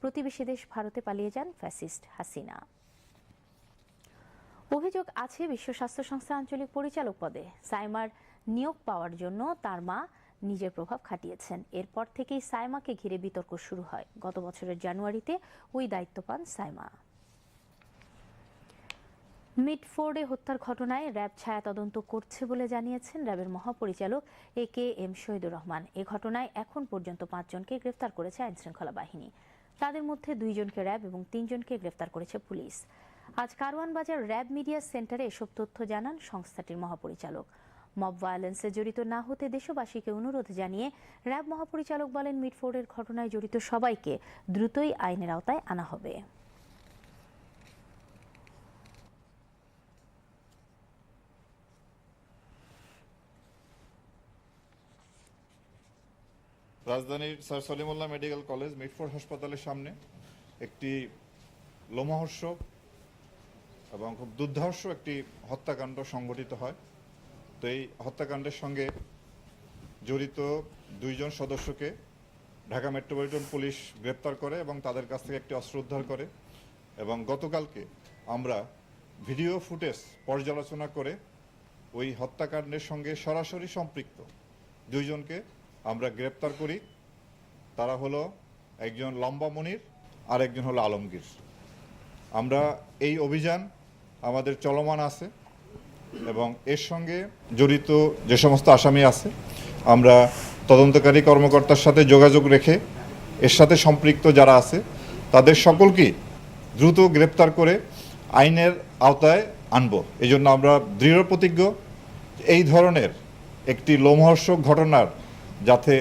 প্রতিবেশী দেশ ভারতে পালিয়ে যান ফ্যাসিস্ট হাসিনা। অভিযোগ আছে বিশ্ব স্বাস্থ্য সংস্থা আঞ্চলিক পরিচালক পদে। সাইমার নিয়োগ পাওয়ার জন্য তার মা নিজের প্রভাব খাটিয়েছেন। এরপর থেকেই সাইমাকে ঘিরে বিতর্ক শুরু হয়। গত বছরের জানুয়ারিতে ওই দায়িত্ব পান সাইমা। মিডফোর্ডে হত্যার ঘটনায় র্যাব ছায়া তদন্ত করছে বলে জানিয়েছেন র্যাবের মহাপরিচালক A K M Shahidur Rahman. এ ঘটনায় এখন পর্যন্ত পাঁচজনকে গ্রেফতার করেছে আইনশৃঙ্খলা বাহিনী। তাদের মধ্যে দুইজনকে র্যাব এবং তিনজনকে গ্রেফতার করেছে পুলিশ। আজ কারওয়ান বাজার র্যাব মিডিয়া সেন্টারে এসব তথ্য জানান সংস্থাটির মহাপরিচালক। মব ভায়োলেন্সে জড়িত না হতে দেশবাসীকে অনুরোধ জানিয়ে র্যাব মহাপরিচালক বলেন, মিডফোর্ডের ঘটনায় জড়িত সবাইকে দ্রুতই আইনের আওতায় আনা হবে। রাজধানীর sir Salimullah medical college Mitford হাসপাতালের সামনে একটি লোমহর্ষক এবং খুব দুর্ধর্ষ একটি হত্যাকাণ্ড সংঘটিত হয়। তো এই হত্যাকাণ্ডের সঙ্গে জড়িত দুইজন সদস্যকে ঢাকা মেট্রোপলিটন পুলিশ গ্রেপ্তার করে এবং তাদের কাছ থেকে একটি অস্ত্র উদ্ধার করে এবং গতকালকে আমরা ভিডিও ফুটেজ পর্যালোচনা করে ওই হত্যাকাণ্ডের সঙ্গে সরাসরি সম্পৃক্ত দুইজনকে আমরা গ্রেপ্তার করি। তারা হলো একজন লম্বা মনির আর একজন হলো আলমগীর। আমরা এই অভিযান আমাদের চলমান আছে এবং এর সঙ্গে জড়িত যে সমস্ত আসামি আছে, আমরা তদন্তকারী কর্মকর্তার সাথে যোগাযোগ রেখে এর সাথে সম্পৃক্ত যারা আছে, তাদের সকলকেই দ্রুত গ্রেপ্তার করে আইনের আওতায় আনব। এই জন্য আমরা দৃঢ় প্রতিজ্ঞ, এই ধরনের একটি লোমহর্ষক ঘটনার যাতে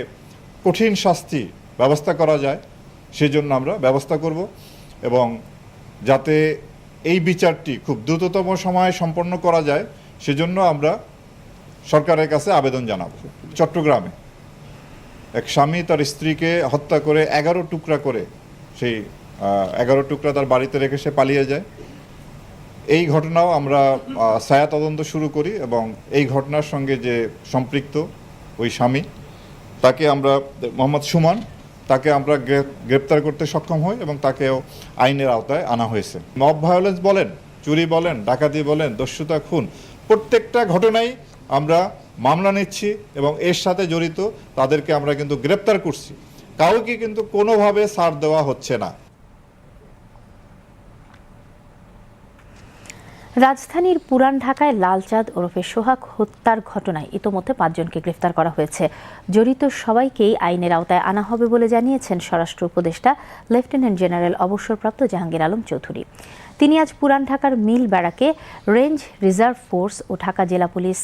কঠিন শাস্তি ব্যবস্থা করা যায়, সেজন্য আমরা ব্যবস্থা করব এবং যাতে এই বিচারটি খুব দ্রুততম সময়ে সম্পন্ন করা যায়, সেজন্য আমরা সরকারের কাছে আবেদন জানাব। চট্টগ্রামে এক স্বামী তার স্ত্রীকে হত্যা করে এগারো টুকরা করে সেই এগারো টুকরা তার বাড়িতে রেখে সে পালিয়ে যায়। এই ঘটনাও আমরা ছায়া তদন্ত শুরু করি এবং এই ঘটনার সঙ্গে যে সম্পৃক্ত ওই স্বামী তাকে আমরা, মোহাম্মদ সুমন, তাকে আমরা গ্রেপ্তার করতে সক্ষম হই এবং তাকেও আইনের আওতায় আনা হয়েছে। মব ভায়োলেন্স বলেন, চুরি বলেন, ডাকাতি বলেন, দস্যুতা খুন, প্রত্যেকটা ঘটনাই আমরা মামলা নিচ্ছি এবং এর সাথে জড়িত তাদেরকে আমরা কিন্তু গ্রেপ্তার করছি। কাউকে কিন্তু কোনোভাবে সার দেওয়া হচ্ছে না। রাজধানীর পুরান ঢাকায় লালচাঁদ ওরফে সোহাগ হত্যার ঘটনায় ইতোমধ্যে পাঁচজনকে গ্রেফতার করা হয়েছে। জড়িত সবাইকেই আইনের আওতায় আনা হবে বলে জানিয়েছেন স্বরাষ্ট্র উপদেষ্টা, লেফটেন্যান্ট জেনারেল অবসরপ্রাপ্ত জাহাঙ্গীর আলম চৌধুরী। তিনি আজ পুরান ঢাকার মিল ব্যারাকে রেঞ্জ রিজার্ভ ফোর্স ও ঢাকা জেলা পুলিশ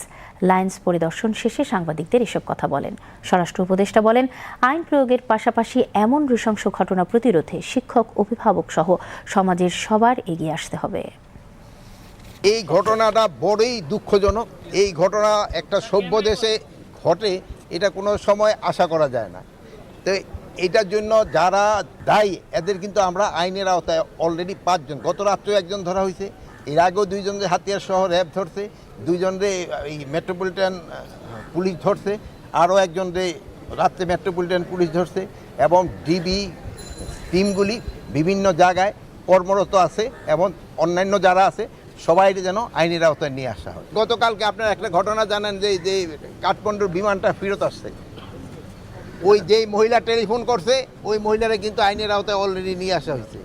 লাইন্স পরিদর্শন শেষে সাংবাদিকদের এসব কথা বলেন। স্বরাষ্ট্র উপদেষ্টা বলেন, আইন প্রয়োগের পাশাপাশি এমন নৃশংস ঘটনা প্রতিরোধে শিক্ষক অভিভাবক সহ সমাজের সবার এগিয়ে আসতে হবে। এই ঘটনাটা বড়ই দুঃখজনক। এই ঘটনা একটা সভ্য দেশে ঘটে, এটা কোনো সময় আশা করা যায় না। তো এটার জন্য যারা দায়ী, এদের কিন্তু আমরা আইনের আওতায় অলরেডি পাঁচজন। গত রাত্রেও একজন ধরা হয়েছে, এর আগেও দুইজনকে হাতিয়ার সহ র্যাব ধরছে দুইজনরে এই মেট্রোপলিটন পুলিশ ধরছে, আরও একজনরে রাত্রে মেট্রোপলিটন পুলিশ ধরছে এবং ডিবি টিমগুলি বিভিন্ন জায়গায় কর্মরত আছে এবং অন্যান্য যারা আছে সবাই যেন আইনের আওতায় নিয়ে আসা হয়। গতকালকে আপনারা একটা ঘটনা জানেন যে যে কাঠমান্ডুর বিমানটা ফেরত আসছে। ওই যেই মহিলা টেলিফোন করছে, ওই মহিলারা কিন্তু আইনের আওতায় অলরেডি নিয়ে আসা হয়েছে।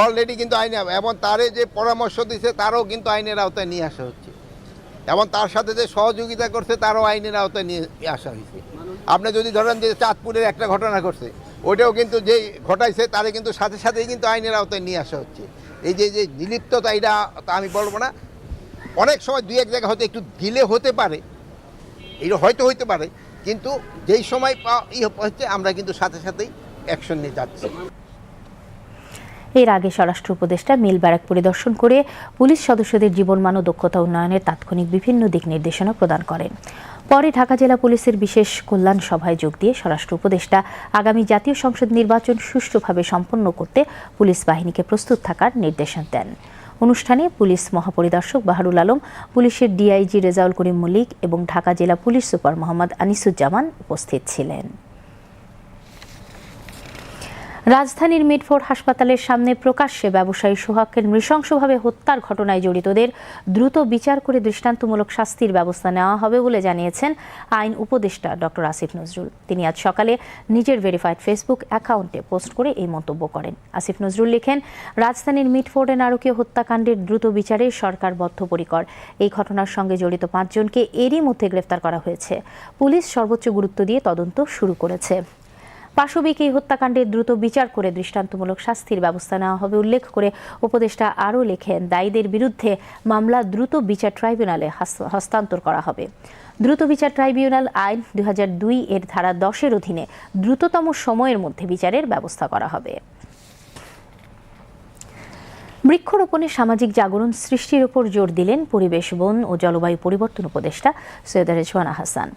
অলরেডি কিন্তু আইনে এবং তারে যে পরামর্শ দিছে, তারও কিন্তু আইনের আওতায় নিয়ে আসা হচ্ছে। এবং তার সাথে যে সহযোগিতা করছে, তারও আইনের আওতায় নিয়ে আসা হয়েছে। আপনি যদি ধরেন যে চাঁদপুরের একটা ঘটনা ঘটছে, ওইটাও কিন্তু যেই ঘটাইছে, তারে কিন্তু সাথে সাথেই কিন্তু আইনের আওতায় নিয়ে আসা হচ্ছে। এই যে যে নিলিপ্ততা এটা, তা আমি বলব না। অনেক সময় দুই এক জায়গায় হয়তো একটু দিলে হতে পারে। এটা হয়তো হইতে পারে, কিন্তু যেই সময় ই হচ্ছে, আমরা কিন্তু সাথে সাথেই অ্যাকশন নিয়ে যাচ্ছি। এর আগে স্বরাষ্ট্র উপদেষ্টা মিল ব্যারাক পরিদর্শন করে পুলিশ সদস্যদের জীবনমান ও দক্ষতা উন্নয়নের তাৎক্ষণিক বিভিন্ন দিক নির্দেশনা প্রদান করেন। পরে ঢাকা জেলা পুলিশের বিশেষ কল্যাণ সভায় যোগ দিয়ে স্বরাষ্ট্র উপদেষ্টা আগামী জাতীয় সংসদ নির্বাচন সুষ্ঠুভাবে সম্পন্ন করতে পুলিশ বাহিনীকে প্রস্তুত থাকার নির্দেশন দেন। অনুষ্ঠানে পুলিশ মহাপরিদর্শক বাহারুল আলম, পুলিশের ডিআইজি রেজাউল করিম মল্লিক এবং ঢাকা জেলা পুলিশ সুপার মোহাম্মদ আনিসুজ্জামান উপস্থিত ছিলেন। রাজধানীর মিডফোর্ড হাসপাতালের সামনে প্রকাশ্যে ব্যবসায়ী সোহাগকে নৃশংসভাবে হত্যার ঘটনায় জড়িতদের দ্রুত বিচার করে দৃষ্টান্তমূলক শাস্তির ব্যবস্থা নেওয়া হবে বলে জানিয়েছেন আইন উপদেষ্টা ডক্টর আসিফ নজরুল। তিনি আজ সকালে নিজের ভেরিফাইড ফেসবুক অ্যাকাউন্টে পোস্ট করে এই মন্তব্য করেন। আসিফ নজরুল লিখেন, রাজধানীর মিডফোর্ডে নারকীয় হত্যাকাণ্ডের দ্রুত বিচারে সরকার বদ্ধপরিকর। এই ঘটনার সঙ্গে জড়িত পাঁচজনকে এরই মধ্যে গ্রেফতার করা হয়েছে। পুলিশ সর্বোচ্চ গুরুত্ব দিয়ে তদন্ত শুরু করেছে। পাশবিক এই হত্যাকাণ্ডে দ্রুত বিচার করে দৃষ্টান্তমূলক শাস্তির ব্যবস্থা নেওয়া হবে উল্লেখ করে উপদেষ্টা আরও লেখেন, দায়ীদের বিরুদ্ধে মামলা দ্রুত বিচার ট্রাইব্যুনালে হস্তান্তর করা হবে। দ্রুত বিচার ট্রাইব্যুনাল আইন দুই হাজার দুই এর ধারা দশের অধীনে দ্রুততম সময়ের মধ্যে বিচারের ব্যবস্থা করা হবে। বৃক্ষরোপণে সামাজিক জাগরণ সৃষ্টির উপর জোর দিলেন পরিবেশ, বন ও জলবায়ু পরিবর্তন উপদেষ্টা সৈয়দ রেজওয়ানা হাসান।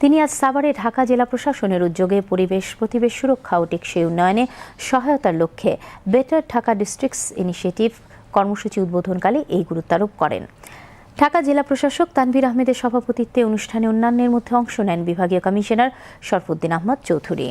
তিনি আজ সাভারে ঢাকা জেলা প্রশাসনের উদ্যোগে পরিবেশ, প্রতিবেশ সুরক্ষা ও টেকসই উন্নয়নে সহায়তার লক্ষ্যে বেটার ঢাকা ডিস্ট্রিক্টস ইনিশিয়েটিভ কর্মসূচি উদ্বোধনকালে এই গুরুত্বারোপ করেন। ঢাকা জেলা প্রশাসক তানভীর আহমেদের সভাপতিত্বে অনুষ্ঠানে অন্যান্যের মধ্যে অংশ নেন বিভাগীয় কমিশনার শরফুদ্দিন আহমদ চৌধুরী।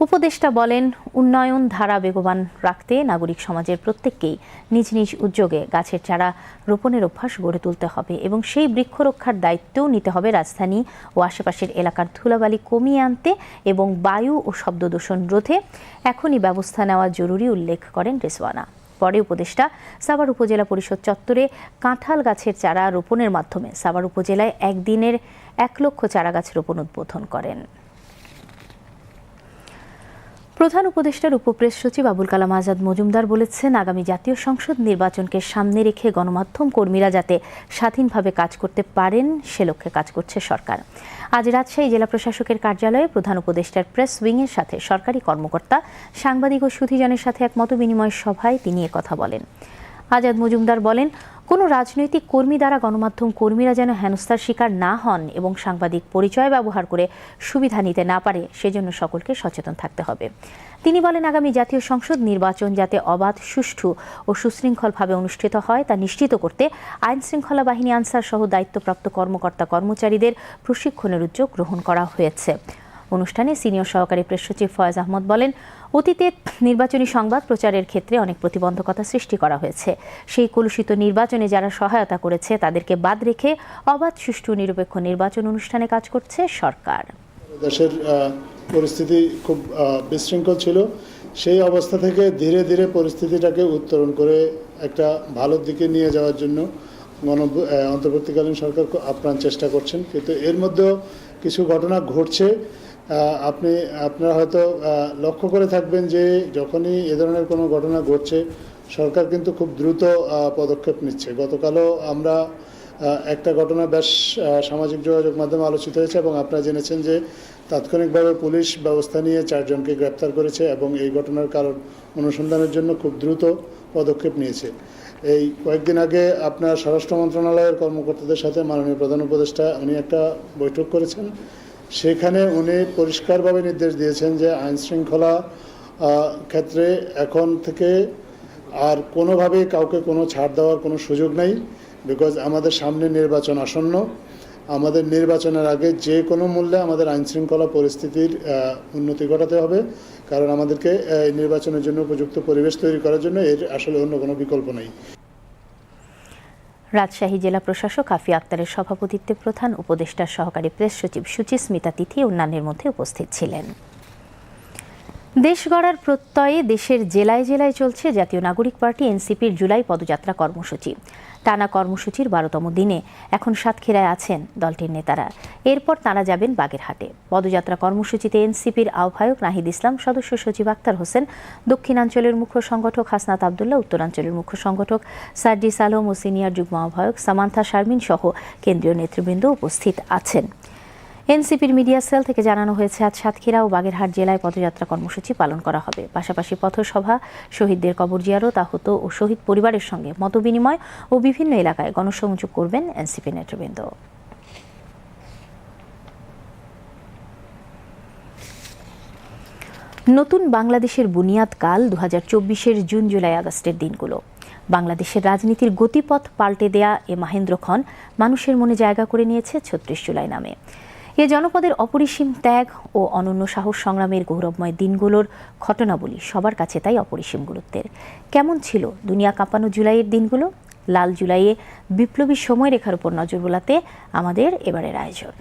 উপদেষ্টা বলেন, উন্নয়ন ধারা বেগবান রাখতে নাগরিক সমাজের প্রত্যেককেই নিজ নিজ উদ্যোগে গাছের চারা রোপণের অভ্যাস গড়ে তুলতে হবে এবং সেই বৃক্ষরক্ষার দায়িত্বও নিতে হবে রাজধানী ও আশেপাশের এলাকার ধুলাবালি কমিয়ে আনতে এবং বায়ু ও শব্দ দূষণ রোধে এখনই ব্যবস্থা নেওয়া জরুরি উল্লেখ করেন রেসওয়ানা পরে উপদেষ্টা সাভার উপজেলা পরিষদ চত্বরে কাঁঠাল গাছের চারা রোপণের মাধ্যমে সাভার উপজেলায় একদিনের এক লক্ষ চারা গাছ রোপণ উদ্বোধন করেন। প্রধান উপদেষ্টার উপপ্রেস সচিব আবুল কালাম আজাদ মজুমদার বলেছেন, আগামী জাতীয় সংসদ নির্বাচনকে সামনে রেখে গণমাধ্যম কর্মীরা যাতে স্বাধীনভাবে কাজ করতে পারেন, সে লক্ষ্যে কাজ করছে সরকার। আজ রাজশাহী জেলা প্রশাসকের কার্যালয়ে প্রধান উপদেষ্টার প্রেস উইংয়ের সাথে সরকারি কর্মকর্তা, সাংবাদিক ও সুধীজনের সাথে এক মতবিনিময় সভায় তিনি কথা বলেন। আজাদ মজুমদার বলেন কোনো রাজনৈতিক কর্মী দ্বারা গণমাধ্যম কর্মীরা যেন হেনস্থার শিকার না হন এবং সাংবাদিক পরিচয় ব্যবহার করে সুবিধা নিতে না পারে, সেজন্য সকলকে সচেতন থাকতে হবে। তিনি বলেন, আগামী জাতীয় সংসদ নির্বাচন যাতে অবাধ, সুষ্ঠু ও সুশৃঙ্খলভাবে অনুষ্ঠিত হয়, তা নিশ্চিত করতে আইন শৃঙ্খলা বাহিনী আনসার সহ দায়িত্বপ্রাপ্ত কর্মকর্তা কর্মচারীদের প্রশিক্ষণের উদ্যোগ গ্রহণ করা হয়েছে। অনুষ্ঠানে সিনিয়র সহকারী প্রেস সচিব ফয়েজ আহমদ বলেন অতীতে নির্বাচনী সংবাদ প্রচারের ক্ষেত্রে অনেক প্রতিবন্ধকতা সৃষ্টি করা হয়েছে। সেই কলুষিত নির্বাচনে যারা সহায়তা করেছে, তাদেরকে বাদ রেখে অবাধ, সুষ্ঠু, নিরপেক্ষ নির্বাচন অনুষ্ঠানে কাজ করছে সরকার। দেশের পরিস্থিতি খুব বিশৃঙ্খল ছিল। সেই অবস্থা থেকে ধীরে ধীরে পরিস্থিতিটাকে উত্তরণ করে একটা ভালোর দিকে নিয়ে যাওয়ার জন্য গণ অন্তর্বর্তীকালীন সরকার আপ্রাণ চেষ্টা করছেন। কিন্তু এর মধ্যেও কিছু ঘটনা ঘটছে। আপনি, আপনারা হয়তো লক্ষ্য করে থাকবেন যে যখনই এ ধরনের কোনো ঘটনা ঘটছে, সরকার কিন্তু খুব দ্রুত পদক্ষেপ নিচ্ছে। গতকালও আমরা একটা ঘটনা বেশ সামাজিক যোগাযোগ মাধ্যমে আলোচিত হয়েছে এবং আপনারা জেনেছেন যে তাৎক্ষণিকভাবে পুলিশ ব্যবস্থা নিয়ে চারজনকে গ্রেপ্তার করেছে এবং এই ঘটনার কারণ অনুসন্ধানের জন্য খুব দ্রুত পদক্ষেপ নিয়েছে। এই কয়েকদিন আগে আপনার স্বরাষ্ট্র মন্ত্রণালয়ের কর্মকর্তাদের সাথে মাননীয় প্রধান উপদেষ্টা, উনি একটা বৈঠক করেছেন। সেখানে উনি পরিষ্কারভাবে নির্দেশ দিয়েছেন যে আইন শৃঙ্খলা ক্ষেত্রে এখন থেকে আর কোনোভাবেই কাউকে কোনো ছাড় দেওয়ার কোনো সুযোগ নেই বিকজ আমাদের সামনে নির্বাচন আসন্ন। আমাদের নির্বাচনের আগে যে কোনো মূল্যে আমাদের আইন শৃঙ্খলা পরিস্থিতির উন্নতি ঘটাতে হবে, কারণ আমাদেরকে নির্বাচনের জন্য উপযুক্ত পরিবেশ তৈরি করার জন্য এর আসলে অন্য কোনো বিকল্প নেই। রাজশাহী জেলা প্রশাসক আফি আক্তারের সভাপতিত্বে প্রধান উপদেষ্টার সহকারী প্রেস সচিব সুচিস্মিতা তিথি অন্যান্যের মধ্যে উপস্থিত ছিলেন। দেশ গড়ার প্রত্যয়ে দেশের জেলায় জেলায় চলছে জাতীয় নাগরিক পার্টি, এনসিপির জুলাই পদযাত্রা কর্মসূচি। টানা কর্মসূচির বারোতম দিনে। এখন সাতক্ষীরায় আছেন দলটির নেতারা। এরপর তাঁরা যাবেন বাগেরহাটে। পদযাত্রা কর্মসূচিতে এনসিপির আহ্বায়ক নাহিদ ইসলাম, সদস্য সচিব আক্তার হোসেন, দক্ষিণাঞ্চলের মুখ্য সংগঠক হাসনাত আবদুল্লাহ, উত্তরাঞ্চলের মুখ্য সংগঠক সার্জিস আলম ও সিনিয়র যুগ্ম আহ্বায়ক সামান্থা শারমিন সহ কেন্দ্রীয় নেতৃবৃন্দ উপস্থিত আছেন। এনসিপির মিডিয়া সেল থেকে জানানো হয়েছে, আজ সাতক্ষীরা ও বাগেরহাট জেলায় পদযাত্রা কর্মসূচি পালন করা হবে। পাশাপাশি পথসভা, শহীদদের কবর জিয়ারত, আহত ও শহীদ পরিবারের সঙ্গে মতবিনিময় ও বিভিন্ন এলাকায় গণসংযোগ করবেন এনসিপি নেতৃবৃন্দ। নতুন বাংলাদেশের বুনিয়াদ কাল দু হাজার চব্বিশের জুন, জুলাই, আগস্টের দিনগুলো। বাংলাদেশের রাজনীতির গতিপথ পাল্টে দেয়া এ মাহেন্দ্র খন মানুষের মনে জায়গা করে নিয়েছে ছত্রিশ জুলাই নামে। এ জনপদের অপরিসীম ত্যাগ ও অনন্য সাহস সংগ্রামের গৌরবময় দিনগুলোর ঘটনাবলী সবার কাছে তাই অপরিসীম গুরুত্বের। কেমন ছিল দুনিয়া কাঁপানো জুলাইয়ের দিনগুলো? লাল জুলাইয়ে বিপ্লবী সময়রেখার উপর নজর বোলাতে আমাদের এবারের আয়োজন।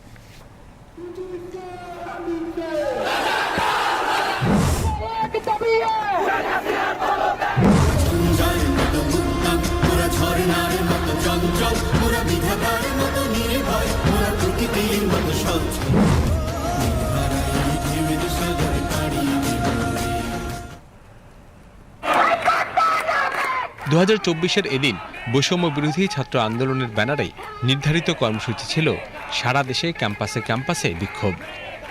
দু হাজার এদিন বৈষম্য বিরোধী ছাত্র আন্দোলনের ব্যানারে নির্ধারিত কর্মসূচি ছিল সারা দেশে ক্যাম্পাসে ক্যাম্পাসে বিক্ষোভ।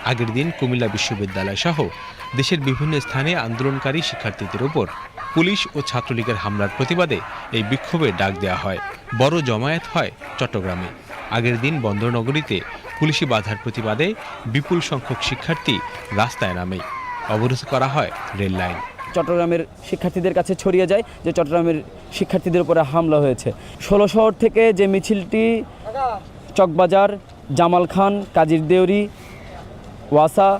আগের দিন কুমিল্লা বিশ্ববিদ্যালয় সহ দেশের বিভিন্ন স্থানে আন্দোলনকারী শিক্ষার্থীদের ওপর পুলিশ ও ছাত্রলীগের হামলার প্রতিবাদে এই বিক্ষোভে ডাক দেওয়া হয়। বড় জমায়েত হয় চট্টগ্রামে। আগের দিন বন্দরনগরীতে পুলিশি বাধার প্রতিবাদে বিপুল সংখ্যক শিক্ষার্থী রাস্তায় নামে। অবরোধ করা হয় রেল লাইন চট্টগ্রামের শিক্ষার্থীদের কাছে ছড়িয়ে যায় যে চট্টগ্রামের শিক্ষার্থীদের উপরে হামলা হয়েছে। ষোলো শহর থেকে যে মিছিলটি, চকবাজার, জামাল খান, কাজির দেউরি, ওয়াসা,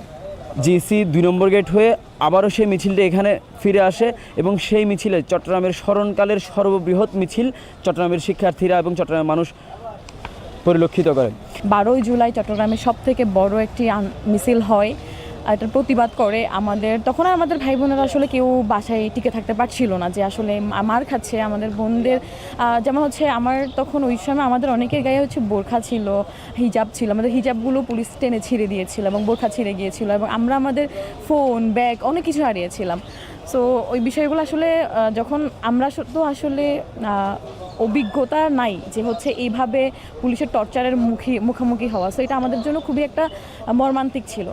জিসি দুই নম্বর গেট হয়ে আবারও সেই মিছিলটি এখানে ফিরে আসে এবং সেই মিছিলে চট্টগ্রামের স্মরণকালের সর্ববৃহৎ মিছিল চট্টগ্রামের শিক্ষার্থীরা এবং চট্টগ্রামের মানুষ পরিলক্ষিত করে। বারোই জুলাই চট্টগ্রামে সব থেকে বড় একটি মিছিল হয়। এটার প্রতিবাদ করে আমাদের, তখন আর আমাদের ভাই বোনেরা আসলে কেউ বাসায় টিকে থাকতে পারছিল না যে আসলে মার খাচ্ছে, আমাদের বোনদের যেমন হচ্ছে আমার তখন ওই সময় আমাদের অনেকের গায়ে হচ্ছে বোরখা ছিল, হিজাব ছিল, আমাদের হিজাবগুলো পুলিশ টেনে ছিঁড়ে দিয়েছিল এবং বোরখা ছিঁড়ে গিয়েছিল এবং আমরা আমাদের ফোন, ব্যাগ অনেক কিছু হারিয়েছিলাম। সো ওই বিষয়গুলো আসলে যখন আমরা তো আসলে অভিজ্ঞতা নাই যে হচ্ছে এইভাবে পুলিশের টর্চারের মুখী, মুখোমুখি হওয়া। সো এটা আমাদের জন্য খুবই একটা মর্মান্তিক ছিল।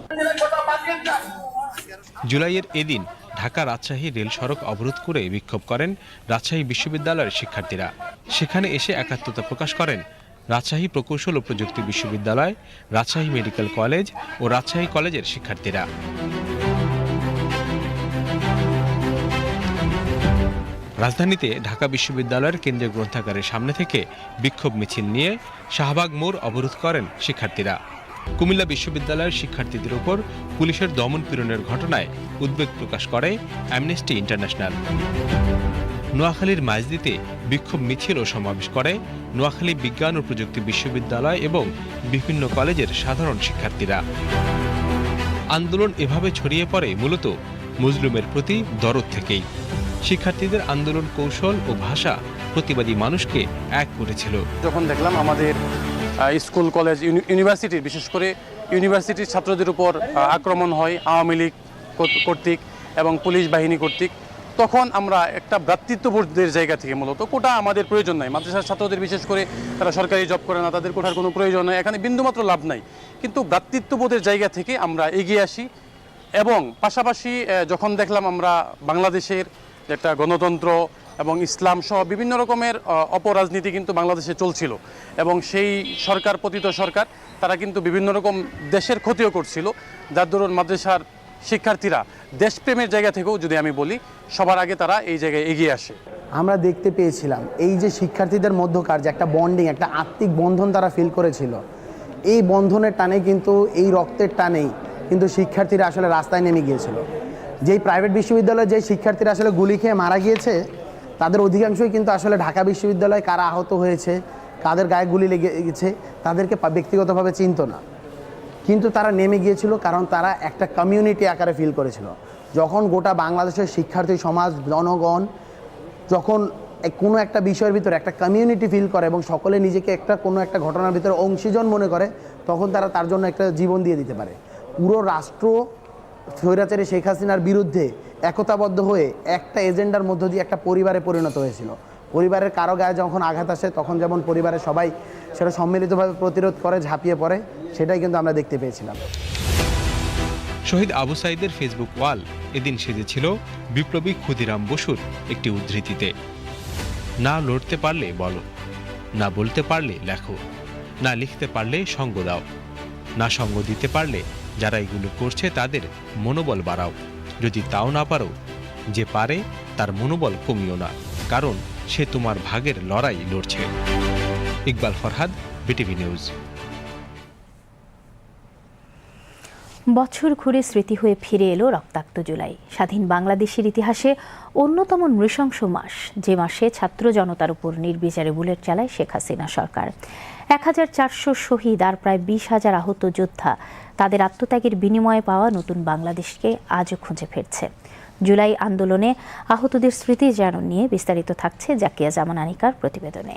জুলাইয়ের এদিন ঢাকা রাজশাহী রেল সড়ক অবরোধ করে বিক্ষোভ করেন রাজশাহী বিশ্ববিদ্যালয়ের শিক্ষার্থীরা। সেখানে এসে একাত্মতা প্রকাশ করেন রাজশাহী প্রকৌশল ও প্রযুক্তি বিশ্ববিদ্যালয়, রাজশাহী মেডিকেল কলেজ ও রাজশাহী কলেজের শিক্ষার্থীরা। রাজধানীতে ঢাকা বিশ্ববিদ্যালয়ের কেন্দ্রীয় গ্রন্থাগারের সামনে থেকে বিক্ষোভ মিছিল নিয়ে শাহবাগ মোড় অবরোধ করেন শিক্ষার্থীরা। কুমিল্লা বিশ্ববিদ্যালয়ের শিক্ষার্থীদের উপর পুলিশের দমন পীড়নের ঘটনায় উদ্বেগ প্রকাশ করে অ্যামনেস্টি ইন্টারন্যাশনাল নোয়াখালীর মাঝদিতে বিক্ষোভ মিছিল ও সমাবেশ করে নোয়াখালী বিজ্ঞান ও প্রযুক্তি বিশ্ববিদ্যালয় এবং বিভিন্ন কলেজের সাধারণ শিক্ষার্থীরা। আন্দোলন এভাবে ছড়িয়ে পড়ে মূলত মুজলুমের প্রতি দরদ থেকেই। শিক্ষার্থীদের আন্দোলন কৌশল ও ভাষা প্রতিবাদী মানুষকে এক করেছিল। যখন দেখলাম আমাদের স্কুল, কলেজ, ইউনি- ইউনিভার্সিটির বিশেষ করে ইউনিভার্সিটির ছাত্রদের উপর আক্রমণ হয় আওয়ামী লীগ কর্তৃক এবং পুলিশ বাহিনী কর্তৃক, তখন আমরা একটা ভ্রাতৃত্ববোধের জায়গা থেকে মূলত, কোটা আমাদের প্রয়োজন নাই। মাদ্রাসার ছাত্রদের বিশেষ করে তারা সরকারি জব করে না, তাদের কোটার কোনো প্রয়োজন নাই, এখানে বিন্দুমাত্র লাভ নাই। কিন্তু ভ্রাতৃত্ববোধের জায়গা থেকে আমরা এগিয়ে আসি এবং পাশাপাশি যখন দেখলাম আমরা বাংলাদেশের একটা গণতন্ত্র এবং ইসলাম সহ বিভিন্ন রকমের অপরাজনীতি কিন্তু বাংলাদেশে চলছিল। এবং সেই সরকার, পতিত সরকার, তারা কিন্তু বিভিন্ন রকম দেশের ক্ষতিও করছিল। যার দরুন মাদ্রাসার শিক্ষার্থীরা দেশপ্রেমের জায়গা থেকেও যদি আমি বলি, সবার আগে তারা এই জায়গায় এগিয়ে আসে। আমরা দেখতে পেয়েছিলাম, এই যে শিক্ষার্থীদের মধ্যকার যে একটা বন্ডিং একটা আত্মিক বন্ধন তারা ফিল করেছিল। এই বন্ধনের টানে কিন্তু, এই রক্তের টানেই কিন্তু শিক্ষার্থীরা আসলে রাস্তায় নেমে গিয়েছিল। যেই প্রাইভেট বিশ্ববিদ্যালয়ে যে শিক্ষার্থীরা আসলে গুলি খেয়ে মারা গিয়েছে, তাদের অধিকাংশই কিন্তু আসলে ঢাকা বিশ্ববিদ্যালয়ে কারা আহত হয়েছে, কাদের গায়ে গুলি লেগে গেছে, তাদেরকে ব্যক্তিগতভাবে চিনত না। কিন্তু তারা নেমে গিয়েছিল কারণ তারা একটা কমিউনিটি আকারে ফিল করেছিল। যখন গোটা বাংলাদেশের শিক্ষার্থী সমাজ, জনগণ যখন কোনো একটা বিষয়ের ভিতরে একটা কমিউনিটি ফিল করে এবং সকলে নিজেকে একটা কোনো একটা ঘটনার ভিতরে অংশীজন মনে করে, তখন তারা তার জন্য একটা জীবন দিয়ে দিতে পারে। পুরো রাষ্ট্র স্বৈরাচারী শেখ হাসিনার বিরুদ্ধে একতাবদ্ধ হয়ে একটা এজেন্ডার মধ্য দিয়ে একটা পরিবারে পরিণত হয়েছিল। পরিবারের কারও গায়ে যখন আঘাত আসে, তখন যেমন পরিবারের সবাই সেটা সম্মিলিতভাবে প্রতিরোধ করে, ঝাঁপিয়ে পড়ে, সেটাই কিন্তু আমরা দেখতে পেয়েছিলাম। শহীদ আবু সাইদের ফেসবুক ওয়াল এদিন সেজেছিল বিপ্লবী ক্ষুদিরাম বসুর একটি উদ্ধৃতিতে। না লড়তে পারলে বলো, না বলতে পারলে লেখো, না লিখতে পারলে সঙ্গ দাও, না সঙ্গ দিতে পারলে যারা এগুলো করছে তাদের মনোবল বাড়াও। যদি তাও না পারো, যে পারে তার মনোবল কমিও না, কারণ সে তোমার ভাগের লড়াই লড়ছে। Iqbal Farhad, BTV news. বছর ঘুরে স্মৃতি হয়ে ফিরে এলো রক্তাক্ত জুলাই। স্বাধীন বাংলাদেশের ইতিহাসে অন্যতম নৃশংস মাস, যে মাসে ছাত্র জনতার উপর নির্বিচারে বুলেট চালায় শেখ হাসিনা সরকার। এক হাজার চারশো শহীদ আর প্রায় বিশ হাজার আহত যোদ্ধা তাদের আত্মত্যাগের বিনিময়ে পাওয়া নতুন বাংলাদেশকে আজও খুঁজে ফিরছে। জুলাই আন্দোলনে আহতদের স্মৃতি জানন নিয়ে বিস্তারিত থাকছে জাকিয়া জামান আনিকার প্রতিবেদনে।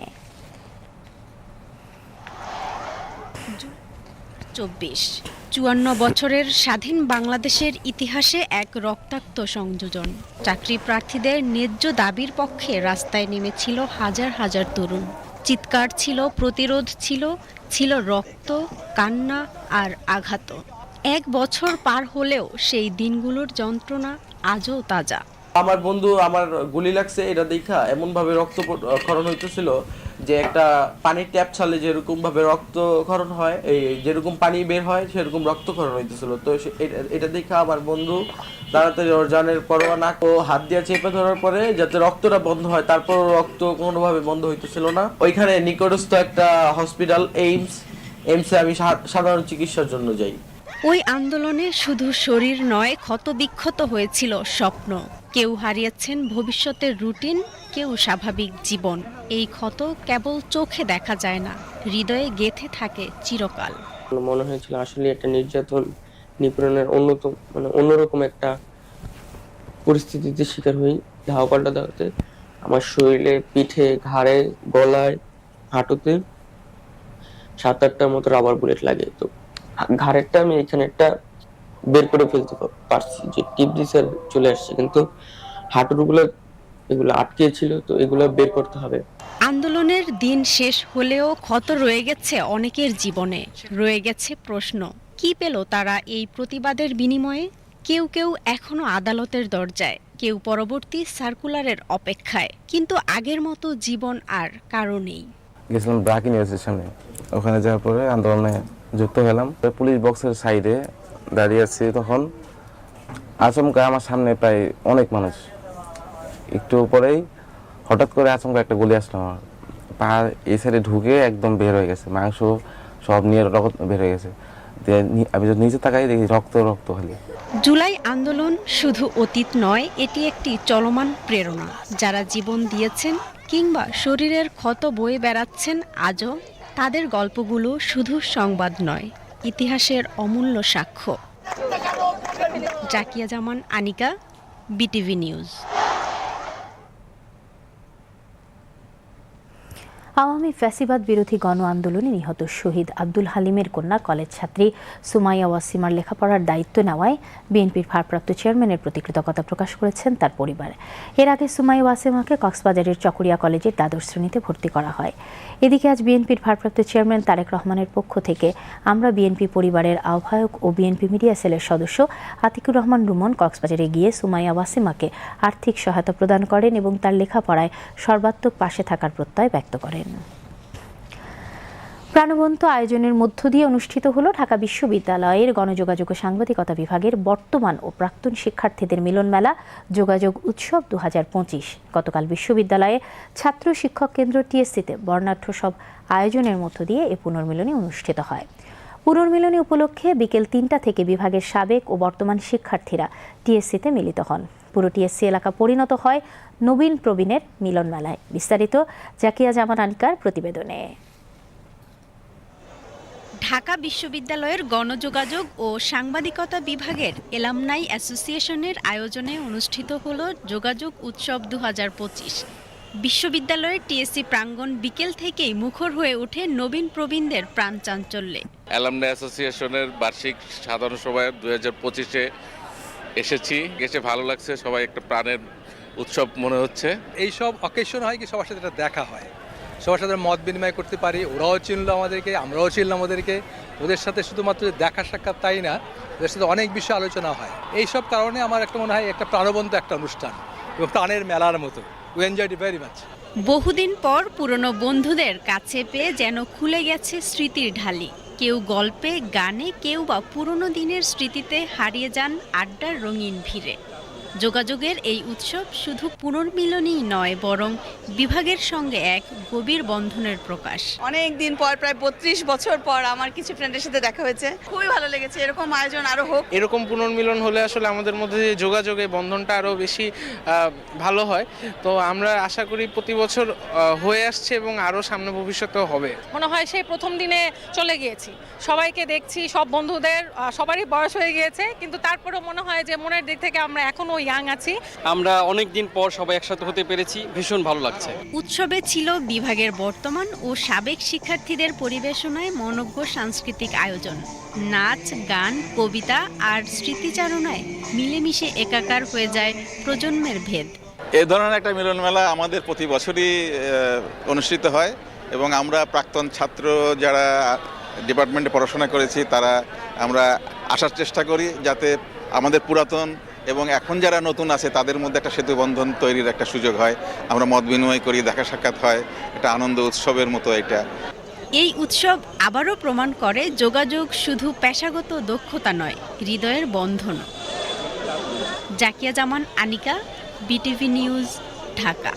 চব্বিশ। চুয়ান্ন বছরের স্বাধীন বাংলাদেশের ইতিহাসে এক রক্তাক্ত সংযোজন। চাকরি প্রার্থীদের ন্যায্য দাবির পক্ষে রাস্তায় নেমেছিল হাজার হাজার তরুণ। চিৎকার ছিল, প্রতিরোধ ছিল ছিল রক্ত, কান্না আর আঘাত। এক বছর পার হলেও সেই দিনগুলোর যন্ত্রণা আজও তাজা। আমার বন্ধু আমার গুলি লাগছে, এটা দেখা এমন ভাবে রক্ত ক্ষরণ হইতেছিল যে একটা পানির ট্যাপ ছালে যেরকম ভাবে রক্তক্ষরণ হয়, এই যেরকম পানি বের হয়, সেরকম রক্তক্ষরণ হইতেছিল। তো এটা দেখা আমার বন্ধু তাড়াতাড়ি ওর জানের পরোয়া না ও হাত দিয়ে চেপে ধরার পরে যাতে রক্তটা বন্ধ হয় তারপর রক্ত কোনোভাবে বন্ধ হইতেছিল না। ওইখানে নিকটস্থ একটা হসপিটাল এইমস এইমসে আমি সাধারণ চিকিৎসার জন্য যাই। ওই আন্দোলনে শুধু শরীর নয় ক্ষতবিক্ষত হয়েছিল স্বপ্ন। কেউ হারিয়েছেন ভবিষ্যতের রুটিন কেউ স্বাভাবিক জীবন। এই ক্ষত কেবল চোখে দেখা যায় না হৃদয়ে গেথে থাকে চিরকাল। মনে হয়েছিল আসলে একটা নির্যাতন। নিপীড়নের অন্যতম মানে অন্যরকম একটা পরিস্থিতিতে শিকার হই ধাওয়া পাল্টা দেওয়াতে। আমার শরীরে পিঠে, ঘাড়ে, গলায়, হাঁটুতে সাত আটটার মতো রাবার বুলেট লাগে। তো ঘাড়েরটা আমি এখানে একটা বের করে ফেলতে পারছি, যে টিপ স্যার চলে আসছে। কিন্তু হাঁটুরগুলো এগুলো আটকে ছিল, তো এগুলো বের করতে হবে। আন্দোলনের দিন শেষ হলেও ক্ষত রয়ে গেছে অনেকের জীবনে। রয়ে গেছে প্রশ্ন। কি পেল তারা এই প্রতিবাদের বিনিময়ে? কেউ কেউ এখনও আদালতের দরজায়, কেউ পরবর্তী সার্কুলারের অপেক্ষায়। কিন্তু আগের মতো জীবন আর কারও নেই। গেছিলাম ব্রাক ইউনিভার্সিটির ওখানে যাওয়ার পরে আন্দোলনে যুক্ত হলাম। পুলিশ বক্সের সাইডে দাঁড়িয়ে আছি তখন। আচমকা আমার সামনে প্রায় অনেক মানুষ। একটু পরেই হঠাৎ করে আচমকা একটা গুলি আসলো আমার। পা এই সাইডে ঢুকে একদম বের হয়ে গেছে। মাংস সব নিয়ে রক্ত বের হয়ে গেছে। দেখি রক্ত রক্ত জুলাই আন্দোলন শুধু অতীত নয়, এটি একটি চলমান প্রেরণা। যারা জীবন দিয়েছেন কিংবা শরীরের ক্ষত বয়ে বেড়াচ্ছেন, আজও তাদের গল্পগুলো শুধু সংবাদ নয়, ইতিহাসের অমূল্য সাক্ষ্য। Zakia Zaman, Anika, BTV news. Awami ফ্যাসিবাদ বিরোধী গণ আন্দোলনে নিহত শহীদ আব্দুল হালিমের কন্যা কলেজ ছাত্রী সুমাইয়া ওয়াসিমার লেখাপড়ার দায়িত্ব নেওয়ায় বিএনপির ভারপ্রাপ্ত চেয়ারম্যানের প্রতি কৃতজ্ঞতা প্রকাশ করেছেন তার পরিবার। এর আগে সুমাইয়া ওয়াসিমাকে কক্সবাজারের চকরিয়া কলেজের দ্বাদশ শ্রেণীতে ভর্তি করা হয়। এদিকে আজ বিএনপির ভারপ্রাপ্ত চেয়ারম্যান তারেক রহমানের পক্ষ থেকে আমরা বিএনপি পরিবারের আহ্বায়ক ও বিএনপি মিডিয়া সেলের সদস্য আতিকুর রহমান রুমন কক্সবাজারে গিয়ে সুমাইয়া ওয়াসিমাকে আর্থিক সহায়তা প্রদান করেন এবং তার লেখাপড়ায় সর্বাত্মক পাশে থাকার প্রত্যয় ব্যক্ত করেন। প্রাণবন্ত আয়োজনের মধ্য দিয়ে অনুষ্ঠিত হলো ঢাকা বিশ্ববিদ্যালয়ের গণযোগাযোগ ও সাংবাদিকতা বিভাগের বর্তমান ও প্রাক্তন শিক্ষার্থীদের মিলন মেলা, যোগাযোগ উৎসব দু গতকাল বিশ্ববিদ্যালয়ে ছাত্র শিক্ষক কেন্দ্র টিএসসিতে বর্ণাঢ্য সব আয়োজনের মধ্য দিয়ে এ পুনর্মিলনী অনুষ্ঠিত হয়। পুনর্মিলনী উপলক্ষে বিকেল তিনটা থেকে বিভাগের সাবেক ও বর্তমান শিক্ষার্থীরা টিএসসিতে মিলিত হন। পুরো টিএসসি এলাকা পরিণত হয় নবীন প্রবীণের মিলনমেলায়। বিস্তারিত জাকিয়া জামান আনিকার প্রতিবেদনে। ঢাকা বিশ্ববিদ্যালয়ের গণযোগাযোগ ও সাংবাদিকতা বিভাগের এলামনাই অ্যাসোসিয়েশনের আয়োজনে অনুষ্ঠিত হল যোগাযোগ উৎসব দু বিশ্ববিদ্যালয়ের টিএসসি প্রাঙ্গণ বিকেল থেকেই মুখর হয়ে ওঠে নবীন প্রবীণদের প্রাণ চাঞ্চল্যে। অ্যালামনা অ্যাসোসিয়েশনের বার্ষিক সাধারণ সভায় দু হাজার পঁচিশে এসেছি। এসে ভালো লাগছে সবাই একটা প্রাণের উৎসব মনে হচ্ছে। এই সব অকেশন হয় কি সবার সাথে এটা দেখা হয়। সবার সাথে মত বিনিময় করতে পারি ওরাও চিনলো আমাদেরকে আমরাও চিনলাম ওদেরকে। ওদের সাথে শুধুমাত্র দেখা সাক্ষাৎ তাই না ওদের সাথে অনেক বিষয়ে আলোচনা হয়। এই সব কারণে আমার একটা মনে হয় একটা প্রাণবন্ত একটা অনুষ্ঠান এবং প্রাণের মেলার মতো। উই এনজয় ভেরি মাচ বহুদিন পর পুরনো বন্ধুদের কাছে পেয়ে যেন খুলে গেছে স্মৃতির ঢালি। কেউ গল্পে গানে কেউ বা পুরনো দিনের স্মৃতিতে হারিয়ে যান আড্ডার রঙিন ভিড়ে। যোগাযোগের এই উৎসব শুধু পুনর্মিলনই নয় বরং বিভাগের সঙ্গে এক গভীর বন্ধনের প্রকাশ। অনেক দিন পর প্রায় বত্রিশ বছর পর আমার কিছু ফ্রেন্ডের সাথে দেখা হয়েছে। খুবই ভালো লেগেছে এরকম আয়োজন আরও হোক। এরকম পুনর্মিলন হলে আসলে আমাদের মধ্যে যে যোগাযোগের বন্ধনটা আরও বেশি ভালো হয়। তো আমরা আশা করি প্রতি বছর হয়ে আসছে এবং আরও সামনে ভবিষ্যতেও হবে। মনে হয় সেই প্রথম দিনে চলে গিয়েছি। সবাইকে দেখছি সব বন্ধুদের সবারই বয়স হয়ে গিয়েছে কিন্তু তারপরেও মনে হয় যে মনের দিক থেকে আমরা এখনও ইয়াং আছি। আমরা অনেক দিন পর সবাই একসাথে হতে পেরেছি ভীষণ ভালো লাগছে। উৎসবে ছিল বিভাগের বর্তমান ও সাবেক শিক্ষার্থীদের পরিবেশনায় মনজ্ঞ সাংস্কৃতিক আয়োজন। নাচ গান কবিতা আর স্মৃতিচারণায় মিলেমিশে একাকার হয়ে যায় প্রজন্মের ভেদ। এ ধরনের একটা মিলন মেলা আমাদের প্রতি বছরই অনুষ্ঠিত হয় এবং আমরা প্রাক্তন ছাত্র যারা ডিপার্টমেন্টে পড়াশোনা করেছি তারা আমরা আসার চেষ্টা করি যাতে আমাদের পুরাতন এবং এখন যারা নতুন আছে, তাদের মধ্যে একটা সেতু বন্ধন তৈরির একটা সুযোগ হয়। আমরা মত বিনিময় করি, দেখা সাক্ষাৎ হয়। একটা আনন্দ উৎসবের মতো এটা। এই উৎসব আবারও প্রমাণ করে যোগাযোগ শুধু পেশাগত দক্ষতা নয়, হৃদয়ের বন্ধন জাকিয়া জামান, আনিকা, বিটিভি নিউজ, ঢাকা।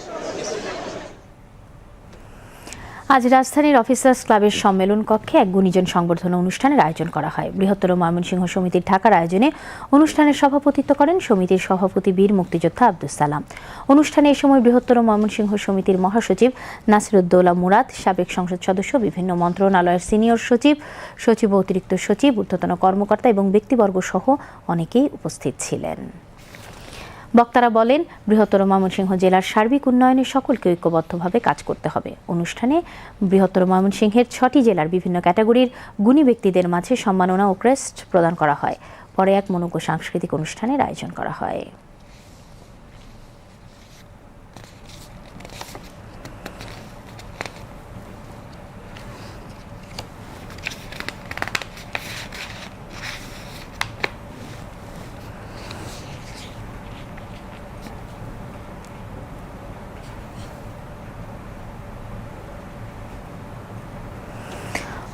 আজ রাজধানীর অফিসার্স ক্লাবের সম্মেলন কক্ষে এক গুণীজন সংবর্ধনা অনুষ্ঠানের আয়োজন করা হয়। বৃহত্তর ময়মনসিংহ সমিতির ঢাকার আয়োজনে অনুষ্ঠানের সভাপতিত্ব করেন সমিতির সভাপতি বীর মুক্তিযোদ্ধা আব্দুল সালাম। অনুষ্ঠানে এ সময় বৃহত্তর ময়মনসিংহ সমিতির মহাসচিব নাসিরুদ্দৌলা মুরাদ, সাবেক সংসদ সদস্য, বিভিন্ন মন্ত্রণালয়ের সিনিয়র সচিব সচিব অতিরিক্ত সচিব, ঊর্ধ্বতন কর্মকর্তা এবং ব্যক্তিবর্গ সহ অনেকেই উপস্থিত ছিলেন। বক্তারা বলেন, বৃহত্তর ময়মনসিংহ জেলার সার্বিক উন্নয়নে সকলকে ঐক্যবদ্ধভাবে কাজ করতে হবে। অনুষ্ঠানে বৃহত্তর ময়মনসিংহের ছটি জেলার বিভিন্ন ক্যাটাগরির গুণী ব্যক্তিদের মাঝে সম্মাননা ও ক্রেস্ট প্রদান করা হয়। পরে এক মনোজ্ঞ সাংস্কৃতিক অনুষ্ঠানের আয়োজন করা হয়।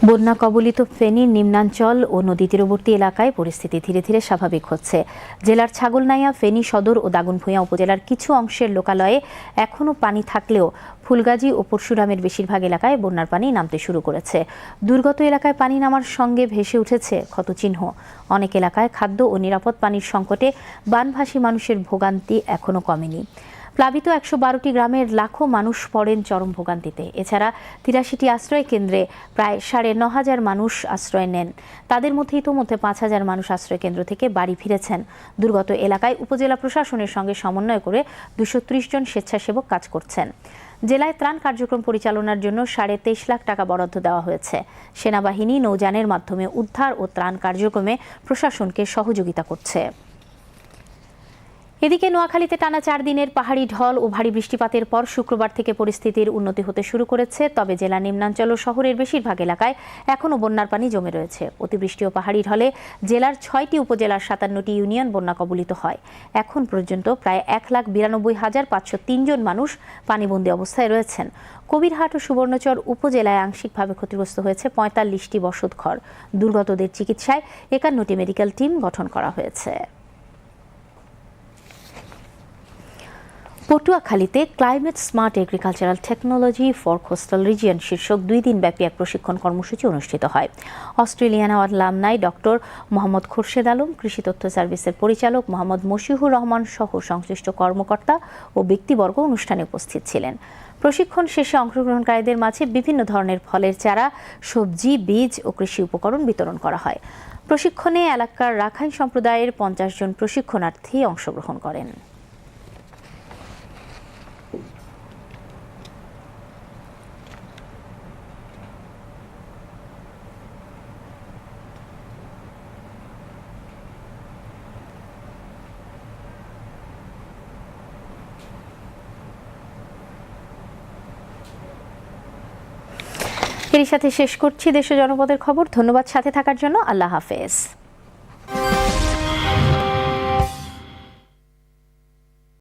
বন্যা কবলিত ফেনীর নিম্নাঞ্চল ও নদী তীরবর্তী এলাকায় পরিস্থিতি ধীরে ধীরে স্বাভাবিক হচ্ছে। জেলার ছাগলনাইয়া, ফেনী সদর ও দাগনভূঞা উপজেলার কিছু অংশের লোকালয়ে এখনও পানি থাকলেও ফুলগাজী ও পরশুরামের বেশিরভাগ এলাকায় বন্যার পানি নামতে শুরু করেছে। দুর্গত এলাকায় পানি নামার সঙ্গে ভেসে উঠেছে ক্ষতচিহ্ন। অনেক এলাকায় খাদ্য ও নিরাপদ পানির সংকটে বানভাসী মানুষের ভোগান্তি এখনও কমেনি। প্লাবিত একশো বারোটি গ্রামের লাখো মানুষ পড়েন চরম ভোগান্তিতে। এছাড়া তিরাশিটি আশ্রয় কেন্দ্রে প্রায় সাড়ে ন হাজার মানুষ আশ্রয় নেন। তাদের মধ্যে ইতোমধ্যে পাঁচ হাজার মানুষ আশ্রয় কেন্দ্র থেকে বাড়ি ফিরেছেন। দুর্গত এলাকায় উপজেলা প্রশাসনের সঙ্গে সমন্বয় করে দুশো ত্রিশ জন স্বেচ্ছাসেবক কাজ করছেন। জেলায় ত্রাণ কার্যক্রম পরিচালনার জন্য সাড়ে তেইশ লাখ টাকা বরাদ্দ দেওয়া হয়েছে। সেনাবাহিনী নৌযানের মাধ্যমে উদ্ধার ও ত্রাণ কার্যক্রমে প্রশাসনকে সহযোগিতা করছে। এদিকে নোয়াখালীতে টানা চার দিনের পাহাড়ি ঢল ও ভারী বৃষ্টিপাতের পর শুক্রবার থেকে পরিস্থিতির উন্নতি হতে শুরু করেছে, তবে জেলা নিম্নাঞ্চল ও শহরের বেশিরভাগ এলাকায় এখনও বন্যার পানি জমে রয়েছে। অতিবৃষ্টি ও পাহাড়ি ঢলে জেলার ছয়টি উপজেলার সাতান্নটি ইউনিয়ন বন্যা কবলিত হয়। এখন পর্যন্ত প্রায় এক লাখ বিরানব্বই হাজার পাঁচশো তিনজন মানুষ পানিবন্দী অবস্থায় রয়েছেন। কবিরহাট ও সুবর্ণচর উপজেলায় আংশিকভাবে ক্ষতিগ্রস্ত হয়েছে পঁয়তাল্লিশটি বসতঘর। দুর্গতদের চিকিৎসায় একান্নটি মেডিকেল টিম গঠন করা হয়েছে। পটুয়াখালীতে climate smart agricultural technology for coastal region শীর্ষক দুই দিন ব্যাপী এক প্রশিক্ষণ কর্মসূচি অনুষ্ঠিত হয়। অস্ট্রেলিয়ান লামনাই ডক্টর মোহাম্মদ খোরশেদ আলম, কৃষি তথ্য সার্ভিসের পরিচালক মোহাম্মদ মশিহুর রহমান সহ সংশ্লিষ্ট কর্মকর্তা ও ব্যক্তিবর্গ অনুষ্ঠানে উপস্থিত ছিলেন। প্রশিক্ষণ শেষে অংশগ্রহণকারীদের মাঝে বিভিন্ন ধরনের ফলের চারা, সবজি, বীজ ও কৃষি উপকরণ বিতরণ করা হয়। প্রশিক্ষণে এলাকার রাখাইন সম্প্রদায়ের পঞ্চাশ জন প্রশিক্ষণার্থী অংশগ্রহণ করেন। সাথে শেষ করছি দেশ জনপদের খবর। ধন্যবাদ সাথে থাকার জন্য। আল্লাহ হাফেজ।